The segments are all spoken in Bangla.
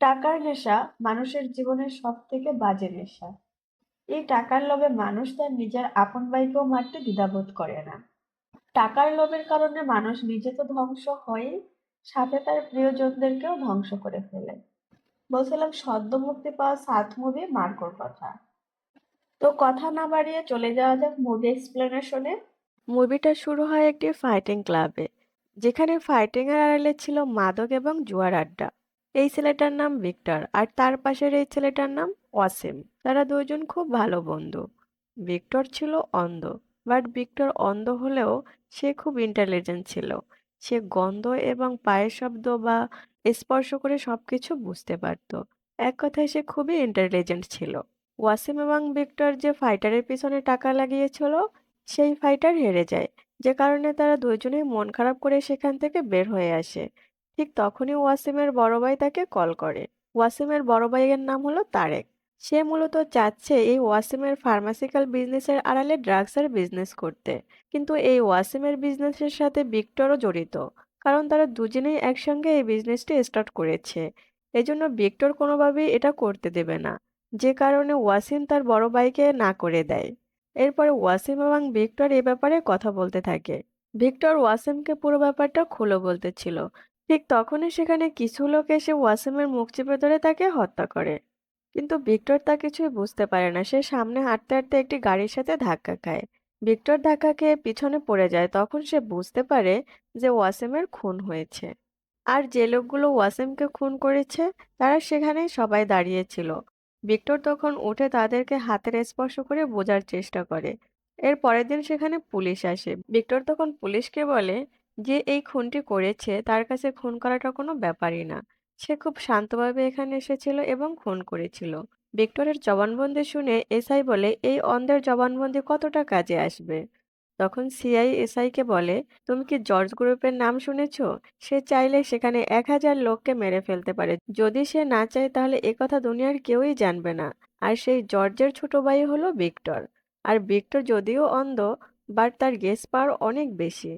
টাকার নেশা মানুষের জীবনের সবথেকে বাজে নেশা। এই টাকার লোভে মানুষ তার নিজের আপন ভাইকেও মারতে দ্বিধাবোধ করে না। টাকার লোভের কারণে মানুষ নিজে তো ধ্বংস হয়ই, সাথে তার প্রিয়জনদেরকেও ধ্বংস করে ফেলে। বলছিলাম সদ্য মুক্তি পাওয়া সাত মুভি মার্কোর কথা। তো কথা না বাড়িয়ে চলে যাওয়া যাক মুভি এক্সপ্লেনেশনে। মুভিটা শুরু হয় একটি ফাইটিং ক্লাবে, যেখানে ফাইটিং এর আড়ালে ছিল মাদক এবং জুয়ার আড্ডা। এই ছেলেটার নাম ভিক্টর আর তার পাশের এই ছেলেটার নাম ওয়াসিম। তারা দুজন খুব ভালো বন্ধু। ভিক্টর ছিল অন্ধ, বাট ভিক্টর অন্ধ হলেও সে খুব ইন্টেলিজেন্ট ছিল। সে গন্ধ এবং পায়ের শব্দ বা স্পর্শ করে সবকিছু বুঝতে পারত। এক কথায় সে খুবই ইন্টেলিজেন্ট ছিল। ওয়াসিম এবং ভিক্টর যে ফাইটারের পিছনে টাকা লাগিয়েছিল, সেই ফাইটার হেরে যায়। যে কারণে তারা দুজনেই মন খারাপ করে সেখান থেকে বের হয়ে আসে। ঠিক তখনই ওয়াসিমের বড় ভাই তাকে কল করে। ওয়াসিমের বড় ভাইয়ের নাম হলো তারেক। সে মূলত চাচ্ছে এই ওয়াসিমের ফার্মাসিক্যাল বিজনেসের আড়ালে ড্রাগসের বিজনেস করতে। কিন্তু এই ওয়াসিমের বিজনেসের সাথে ভিক্টরও জড়িত, কারণ তারা দুজনেই একসঙ্গে এই বিজনেসটি স্টার্ট করেছে। এজন্য ভিক্টর কোনোভাবেই এটা করতে দেবে না, যে কারণে ওয়াসিম তার বড় ভাইকে না করে দেয়। এরপরে ওয়াসিম এবং ভিক্টর এ ব্যাপারে কথা বলতে থাকে। ভিক্টর ওয়াসিমকে পুরো ব্যাপারটা খুলে বলতেছিল ঠিক তখনই সেখানে কিছু লোক এসে ওয়াসিমের মুখ চেপে ধরে তাকে হত্যা করে। কিন্তু ভিক্টর তা কিছুই বুঝতে পারে না। সে সামনে হাঁটতে হাঁটতে একটি গাড়ির সাথে ধাক্কা খায়। ভিক্টর ধাক্কা খেয়ে পিছনে পড়ে যায়। তখন সে বুঝতে পারে যে ওয়াসিমের খুন হয়েছে। আর যে লোকগুলো ওয়াসিমকে খুন করেছে, তারা সেখানেই সবাই দাঁড়িয়েছিল ভিক্টর তখন উঠে তাদেরকে হাতের স্পর্শ করে বোঝার চেষ্টা করে। এর পরের দিন সেখানে পুলিশ আসে। ভিক্টর তখন পুলিশকে বলে যে এই খুনটি করেছে, তার কাছে খুন করাটা কোনো ব্যাপারই না। সে খুব শান্তভাবে এখানে এসেছিল এবং খুন করেছিল। ভিক্টরের জবানবন্দি শুনে এসআই বলে, এই অন্ধের জবানবন্দি কতটা কাজে আসবে? তখন সিআই এসআইকে বলে, তুমি কি জর্জ গ্রুপের নাম শুনেছ? সে চাইলে সেখানে এক হাজার লোককে মেরে ফেলতে পারে। যদি সে না চায়, তাহলে কথা দুনিয়ার কেউই জানবে না। আর সেই জর্জের ছোট ভাই হলো ভিক্টর। আর ভিক্টর যদিও অন্ধ, বাট তার গেস পাওয়ার অনেক বেশি।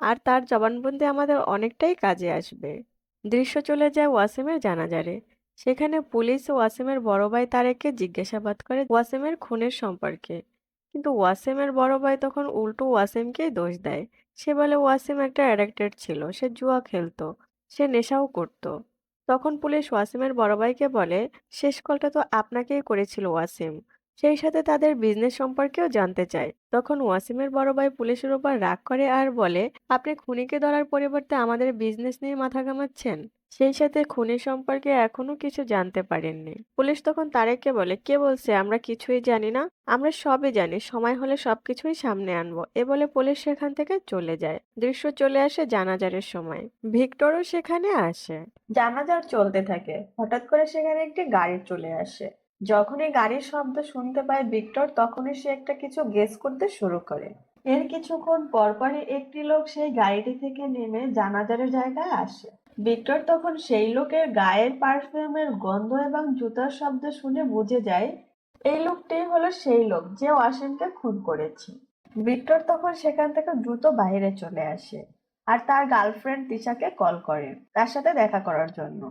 আর তার জবানবন্দি আমাদের অনেকটাই কাজে আসবে। দৃশ্য চলে যায় ওয়াসিমের জানাজারে। সেখানে পুলিশ ওয়াসিমের বড় ভাই তারেককে জিজ্ঞাসাবাদ করে ওয়াসিমের খুনের সম্পর্কে। কিন্তু ওয়াসিমের বড় ভাই তখন উল্টো ওয়াসিমকেই দোষ দেয়। সে বলে, ওয়াসিম একটা অ্যাডাক্টেড ছিল, সে জুয়া খেলতো, সে নেশাও করত। তখন পুলিশ ওয়াসিমের বড় ভাইকে বলে, শেষ কলটা তো আপনাকেই করেছিল ওয়াসিম। সেই সাথে তাদের বিজনেস সম্পর্কেও জানতে চায়। তখন ওয়াসিমের বড় ভাই পুলিশের উপর রাগ করে আর বলে, আপনি খুনিকে ধরার পরিবর্তে আমাদের বিজনেস নিয়ে মাথা ঘামাচ্ছেন? সেই সাথে খুনি সম্পর্কে এখনও কিছু জানতে পারেননি। পুলিশ তখন তারেককে বলে, কে বলছে? আমরা কিছুই জানি না। আমরা সবই জানি। সময় হলে সবকিছুই সামনে আনব। এ বলে পুলিশ সেখান থেকে চলে যায়। দৃশ্য চলে আসে জানাজারের সময়। ভিক্টরও সেখানে আসে। জানাজার চলতে থাকে। হঠাৎ করে সেখানে একটি গাড়ি চলে আসে। যখনই গাড়ির শব্দ শুনতে পায় ভিক্টর, তখনই সে একটা কিছু গেস করতে শুরু করে। এর কিছুক্ষণ পরপরই একটি লোক সেই গাড়িটি থেকে নেমে জানাজারের জায়গায় আসে। ভিক্টর তখন সেই লোকের গায়ের পারফিউমের গন্ধ এবং জুতার শব্দ শুনে বুঝে যায়, এই লোকটাই হলো সেই লোক যে ওয়াসিমকে খুন করেছে। ভিক্টর তখন সেখান থেকে দ্রুত বাইরে চলে আসে আর তার গার্লফ্রেন্ড তিশাকে কল করে তার সাথে দেখা করার জন্য।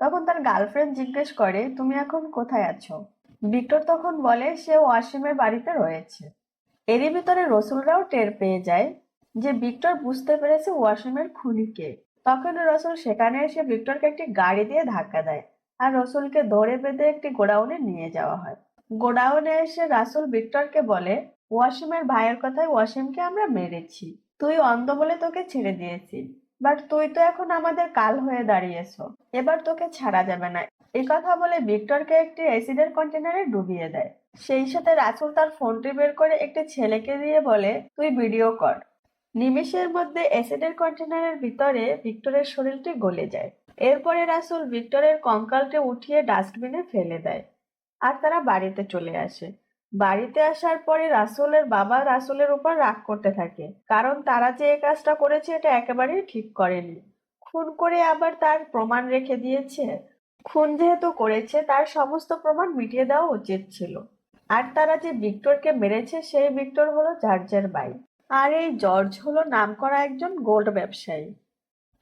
তখন তার গার্লফ্রেন্ড জিজ্ঞেস করে, তুমি এখন কোথায় আছো? ভিক্টর তখন বলে সে ওয়াসিমের বাড়িতে রয়েছে। এরই ভিতরে রসুলরাও টের পেয়ে যায় যে ভিক্টর বুঝতে পেরেছে ওয়াসিমের খুনিকে। তখন রসুল সেখানে এসে ভিক্টরকে একটি গাড়ি দিয়ে ধাক্কা দেয় আর রসুলকে ধরে বেঁধে একটি গোডাউনে নিয়ে যাওয়া হয়। গোডাউনে এসে রাসুল ভিক্টরকে বলে ওয়াসিমের ভাইয়ের কথায় ওয়াসিমকে আমরা মেরেছি। তুই অন্ধ বলে তোকে ছেড়ে দিয়েছি। বাট তুই তো এখন আমাদের কাল হয়ে দাঁড়িয়েছ। এবার তোকে ছাড়া যাবে না। এই কথা বলে ভিক্টরকে একটি অ্যাসিডের কন্টেনারে ডুবিয়ে দেয়। সেই সাথে রাসুল তার ফোনটি বের করে একটি ছেলেকে দিয়ে বলে, তুই ভিডিও কর। নিমেষের মধ্যে অ্যাসিডের কন্টেনারের ভিতরে ভিক্টরের শরীরটি গলে যায়। এরপরে রাসুল ভিক্টরের কঙ্কালটি উঠিয়ে ডাস্টবিনে ফেলে দেয়। আর তারা বাড়িতে চলে আসে। বাড়িতে আসার পরে রাসুলের বাবা রাসুলের উপর রাগ করতে থাকে, কারণ তারা যে এই কাজটা করেছে এটা একেবারেই ঠিক করেনি। খুন করে আবার তার প্রমাণ রেখে দিয়েছে। খুন যেহেতু করেছে, তার সমস্ত প্রমাণ মিটিয়ে দেওয়া উচিত ছিল। আর তারা যে ভিক্টরকে মেরেছে, সেই ভিক্টর হলো জার্জের বাই আর এই জর্জ হলো নামকরা একজন গোল্ড ব্যবসায়ী।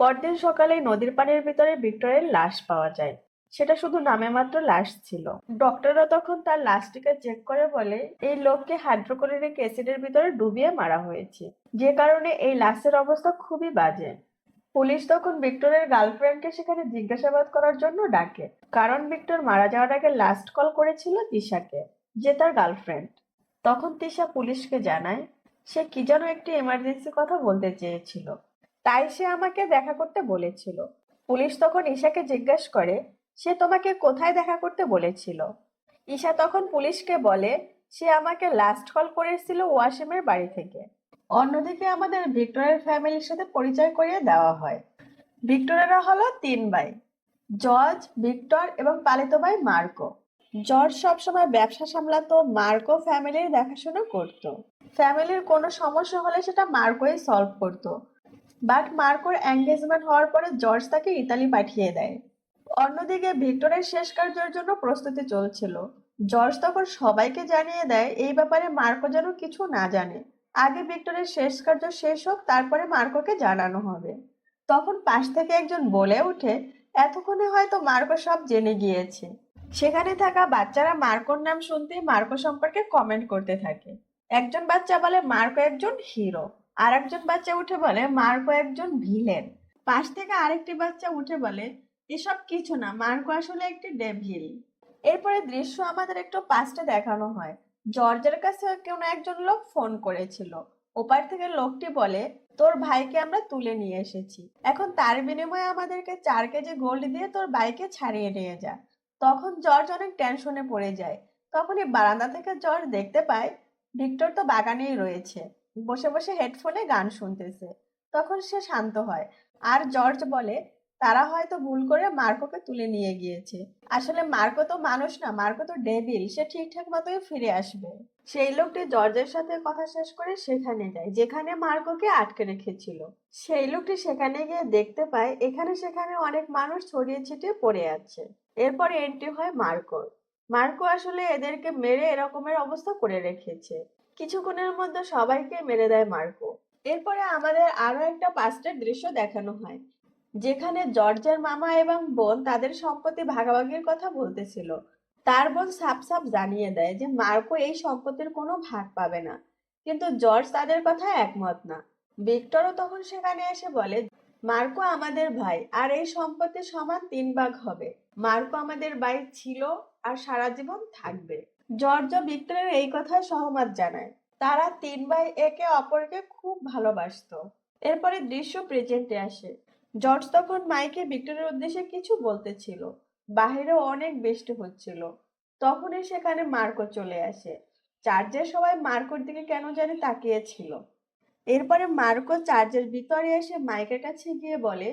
পরদিন সকালে নদীর পানির ভিতরে ভিক্টরের লাশ পাওয়া যায়। সেটা শুধু নামে মাত্র লাশ ছিল। ডক্টররা তখন তার লাশটিকে চেক করে বলে, এই লোককে হাইড্রোক্লোরিক অ্যাসিডের ভিতরে ডুবিয়ে মারা হয়েছে। যে কারণে এই লাশের অবস্থা খুবই বাজে। পুলিশ তখন ভিক্টরের গার্লফ্রেন্ডকে সেখানে জিজ্ঞাসাবাদ করার জন্য ডাকে। কারণ ভিক্টর মারা যাওয়ার আগে লাস্ট কল করেছিল তিশাকে, যে তার গার্লফ্রেন্ড। তখন তিশা পুলিশকে জানায়, সে কি যেন একটি এমার্জেন্সি কথা বলতে চেয়েছিল। তাই সে আমাকে দেখা করতে বলেছিল। পুলিশ তখন ঈশাকে জিজ্ঞেস করে সে তোমাকে কোথায় দেখা করতে বলেছিল? ঈশা তখন পুলিশকে বলে, সে আমাকে লাস্ট কল করেছিল ওয়াসিমের বাড়ি থেকে। অন্যদিকে আমাদের ভিক্টরের ফ্যামিলির সাথে পরিচয় করিয়ে দেওয়া হয়। ভিক্টরেরা হলো তিন ভাই, জর্জ, ভিক্টর এবং পালিত ভাই মার্কো। জর্জ সবসময় ব্যবসা সামলাতো, মার্কো ফ্যামিলির দেখাশোনা করত। ফ্যামিলির কোনো সমস্যা হলে সেটা মার্কোই সলভ করতো। বাট মার্কোর এঙ্গেজমেন্ট হওয়ার পরে জর্জ তাকে ইতালি পাঠিয়ে দেয়। অন্যদিকে ভিক্টরের শেষ কার্যের জন্য প্রস্তুতি চলছিল। জর্জ তখন সবাইকে জানিয়ে দেয়, এই ব্যাপারে মার্কো যেন কিছু না জানে। আগে ভিক্টরের শেষ কার্য শেষ হোক, তারপরে মার্কোকে জানানো হবে। তখন পাশ থেকে একজন বলে ওঠে, এতক্ষণে হয়তো মার্কো সব জেনে গিয়েছে। সেখানে থাকা বাচ্চারা মার্কোর নাম শুনতেই মার্কো সম্পর্কে কমেন্ট করতে থাকে। একজন বাচ্চা বলে, মার্কো একজন হিরো। আর একজন বাচ্চা উঠে বলে, মার্কো একজন ভিলেন। পাশ থেকে আরেকটি বাচ্চা উঠে বলে এসব কিছু না। মার্কো আসলে একটি ডেভিল। এরপরে দৃশ্য আমাদের একটু পাস্টে দেখানো হয়। জর্জের কাছে কোনো একজন লোক ফোন করেছিল। ওপার থেকে লোকটি বলে, তোর ভাইকে আমরা তুলে নিয়ে এসেছি। এখন তার বিনিময়ে আমাদেরকে চার কেজি গোল্ড দিয়ে তোর বাইকে ছাড়িয়ে নিয়ে যা। তখন জর্জ অনেক টেনশনে পড়ে যায়। তখনই বারান্দা থেকে জর্জ দেখতে পায়, ভিক্টর তো বাগানেই রয়েছে। বসে বসে হেডফোনে গান শুনতেছে। তখন সে শান্ত হয়। আর জর্জ বলে তারা হয়তো ভুল করে মার্কোকে তুলে নিয়ে গিয়েছে। আসলে মার্কো তো মানুষ না, মার্কো তো ডেভিল, সে ঠিকঠাক মতোই ফিরে আসবে। সেই লোকটি জর্জের সাথে কথা শেষ করে সেখানে যায়, যেখানে মার্কোকে আটকে রেখেছিল। সেই লোকটি সেখানে গিয়ে দেখতে পায়, এখানে সেখানে অনেক মানুষ ছড়িয়ে ছিটিয়ে পড়ে আছে। এরপরে এন্ট্রি হয় মার্কোর মার্কো আসলে এদেরকে মেরে এরকমের অবস্থা করে রেখেছে। কিছুক্ষণের মধ্যে সবাইকে মেরে দেয় মার্কো। এরপরে আমাদের আরও একটা পাস্টের দৃশ্য দেখানো হয়। যেখানে জর্জের মামা এবং বোন তাদের সম্পত্তি ভাগাভাগির কথা বলতেছিল। তার বোন সাপ সাপ জানিয়ে দেয় যে, মার্কো এই সম্পত্তির কোনো ভাগ পাবে না। কিন্তু জর্জ তাদের কথা একমত না। ভিক্টরও তখন সেখানে এসে বলে, মার্কো আমাদের ভাই, আর এই সম্পত্তি সমান তিন ভাগ হবে। মার্কো আমাদের ভাই ছিল আর সারা জীবন থাকবে। জর্জ ভিক্টরের এই কথায় সহমত জানায়। তারা তিন ভাই একে অপরকে খুব ভালোবাসতো। এরপরে দৃশ্য প্রেজেন্টে আসে। জর্জ তখন মাইকে ভিক্টরের উদ্দেশ্যে কিছু বলতেছিল বাহিরে অনেক বৃষ্টি হচ্ছিল। তখনই সেখানে মার্কো চলে আসে। চার্জের সবাই মার্কোর দিকে কেন জানি তাকিয়েছিল। এরপরে মার্কো চার্জের ভিতরে এসে মাইকের কাছে গিয়ে বলে,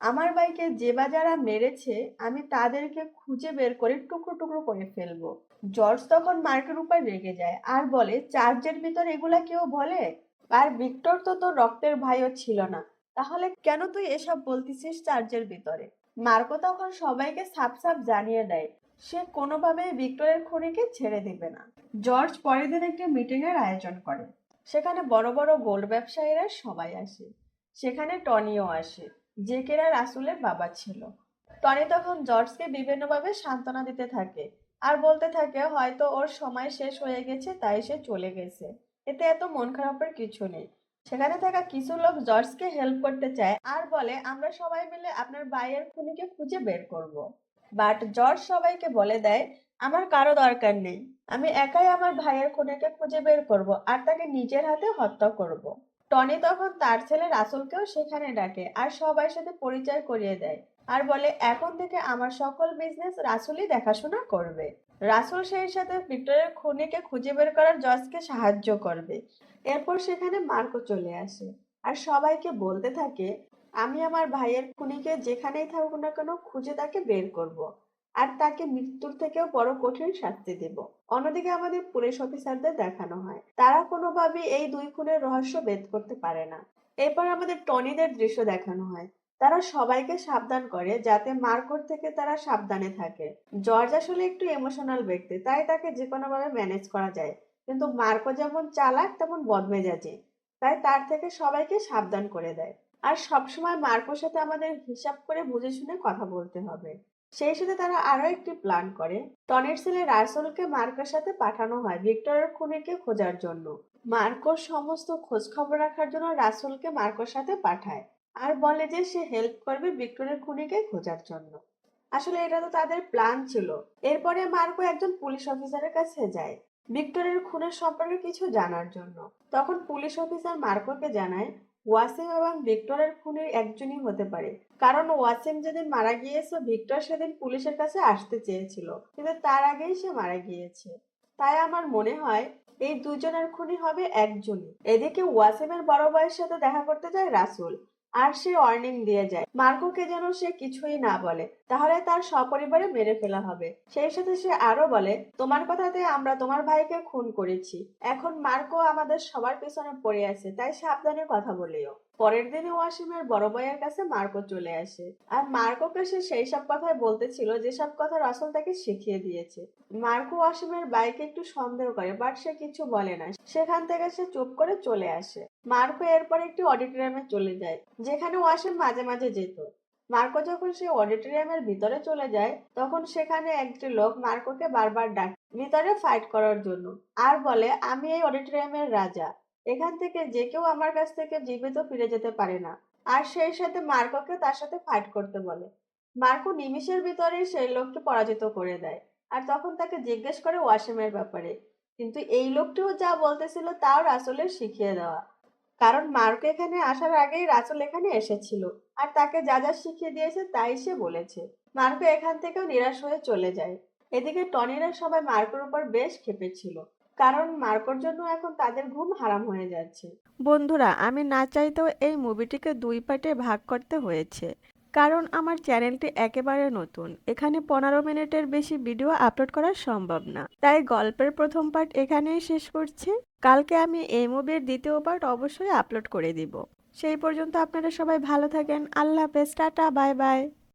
আমার বাইকে যে বা যারা মেরেছে, আমি তাদেরকে খুঁজে বের করে টুকরো টুকরো করে ফেলব। জর্জ তখন মার্কের উপর রেগে যায় আর বলে চার্জের ভিতর এগুলা কেউ বলে? আর ভিক্টর তো তোর রক্তের ভাইও ছিল না। তাহলে কেন তুই এসব বলতেছিস চার্চের ভিতরে? মার্কো তখন সবাইকে সাপ সাপ জানিয়ে দেয়, সে কোনোভাবেই ভিক্টরের খুনিকে ছেড়ে দিবে না। জর্জ পরের দিন একটি মিটিং এর আয়োজন করে, সেখানে বড় বড় গোল্ড ব্যবসায়ীরা সবাই আসে। সেখানে টনিও আসে, যে কেরা রাসুলের বাবা ছিল। টনি তখন জর্জকে বিভিন্নভাবে সান্ত্বনা দিতে থাকে আর বলতে থাকে, হয়তো ওর সময় শেষ হয়ে গেছে, তাই সে চলে গেছে। এতে এত মন খারাপের কিছু নেই। সেখানে থাকা কিছু লোক জর্জকে হেল্প করতে চায় আর বলে, আমরা সবাই মিলে আপনার ভাইয়ের খুনিকে খুঁজে বের করব। বাট জর্জ সবাইকে বলে দেয়, আমার কারও দরকার নেই আমি একাই আমার ভাইয়ের খুনিকে খুঁজে বের করব আর তাকে নিজের হাতে হত্যা করব। টনি তখন তার ছেলে রাসুলকেও সেখানে ডাকে আর সবার সাথে পরিচয় করিয়ে দেয় আর বলে, এখন থেকে আমার সকল বিজনেস রাসুলই দেখাশোনা করবে রাসুল সেই সাথে ভিক্টরের খুনিকে খুঁজে বের করার জজকে সাহায্য করবে এরপর সেখানে মার্কো চলে আসে। আর সবাইকে বলতে থাকে, আমি আমার ভাইয়ের খুনিকে যেখানেই থাকুক না কেন খুঁজে তাকে বের করব। আর তাকে মৃত্যুর থেকেও বড় কঠিন শাস্তি দেব। অন্যদিকে আমাদের পুলিশ অফিসারদের দেখানো হয়। তারা কোনোভাবেই এই দুই খুনের রহস্য বেদ করতে পারে না। এরপর আমাদের টনিদের দৃশ্য দেখানো হয়। তারা সবাইকে সাবধান করে যাতে মার্কোর থেকে তারা সাবধানে থাকে। জর্জ আসলে একটু ইমোশনাল ব্যক্তি, তাই তাকে যে কোনোভাবে ম্যানেজ করা যায়। কিন্তু মার্কো যেমন চালাক, তেমন বদমেজাজি। তাই তার থেকে সবাইকে সাবধান করে দেয়। আর সবসময় মার্কোর সাথে আমাদের হিসাব করে বুঝে শুনে কথা বলতে হবে। সেই সাথে তারা আরও একটি প্ল্যান করে। টনের ছেলে রাসেলকে মার্কোর সাথে পাঠানো হয় ভিক্টরের খুনিকে খোঁজার জন্য। মার্কোর সমস্ত খোঁজ খবর রাখার জন্য রাসেলকে মার্কোর সাথে পাঠায়। আর বলে যে সে হেল্প করবে ভিক্টরের খুনিকে খোঁজার জন্য। আসলে এটা তো তাদের প্ল্যান ছিল। এরপরে মার্কো একজন পুলিশ অফিসারের কাছে যায়। ভিক্টরের খুনের সম্পর্কে কিছু জানার জন্য। তখন পুলিশ অফিসার মার্কোকে জানায়, ওয়াসিম এবং ভিক্টরের খুনের একজনই হতে পারে। কারণ ওয়াসিম যেদিন মারা গিয়েছে, ভিক্টর সেদিন পুলিশের কাছে আসতে চেয়েছিল। কিন্তু তার আগেই সে মারা গিয়েছে। তাই আমার মনে হয়, এই দুজনের খুনি হবে একজনই। এদিকে ওয়াসিমের বড় ভাইয়ের সাথে দেখা করতে যায় রাসুল। আর সে ওয়ার্নিং দিয়ে যায়। মার্কোকে যেন সে কিছুই না বলে, তাহলে তার সপরিবারে মেরে ফেলা হবে। সেই সাথে সে আরও বলে, তোমার কথাতে আমরা তোমার ভাইকে খুন করেছি। এখন মার্কো আমাদের সবার পেছনে পড়ে আছে, তাই সাবধানে কথা বলিও। পরের দিনে ওয়াসিমের বড় ভাইয়ের কাছে, মার্কো চলে আসে। আর মার্কোকে সে সেই সব কথাই বলতেছিল যেসব কথা রাসেল তাকে শিখিয়ে দিয়েছে। মার্কো ওয়াসিমের বাইকে একটু সন্দেহ করে, বাট সে কিছু বলে না। সেখান থেকে সে চুপ করে চলে আসে। মার্কো এরপর একটি অডিটোরিয়ামে চলে যায়, যেখানে ওয়াসিম মাঝে মাঝে যেত। মার্কো যখন সে অডিটোরিয়ামের ভিতরে চলে যায়, তখন সেখানে একটি লোক মার্কোকে বারবার ডাকে, ভিতরে ফাইট করার জন্য। আর বলে, আমি এই অডিটোরিয়ামের রাজা। এখান থেকে যে কেউ আমার কাছ থেকে জীবিত ফিরে যেতে পারে না। আর সেই সাথে মার্কোকে তার সাথে ফাইট করতে বলে। মার্কো নিমিষের ভিতরে সেই লোককে পরাজিত করে দেয়। আর তখন তাকে জিজ্ঞেস করে ওয়াসিমের ব্যাপারে। কিন্তু এই লোকটিও যা বলতেছিল তাও রাসুলের শিখিয়ে দেওয়া। কারণ মার্কো এখানে আসার আগেই রাসুল এখানে এসেছিল। আর তাকে যা যা শিখিয়ে দিয়েছে তাই সে বলেছে। মার্কো এখান থেকেও নিরাশ হয়ে চলে যায়। এদিকে টনিরা সবাই মার্কোর উপর বেশ খেপেছিল কারণ মার্কোর জন্য এখন তাদের ঘুম হারাম হয়ে যাচ্ছে। বন্ধুরা, আমি না চাইতেও এই মুভিটিকে দুই পার্টে ভাগ করতে হয়েছে। কারণ আমার চ্যানেলটি একেবারে নতুন। এখানে পনেরো মিনিটের বেশি ভিডিও আপলোড করা সম্ভব না। তাই গল্পের প্রথম পার্ট এখানেই শেষ করছি। কালকে আমি এই মুভির দ্বিতীয় পার্ট অবশ্যই আপলোড করে দিব। সেই পর্যন্ত আপনারা সবাই ভালো থাকেন। আল্লাহ হাফেজ। Tata, bye bye.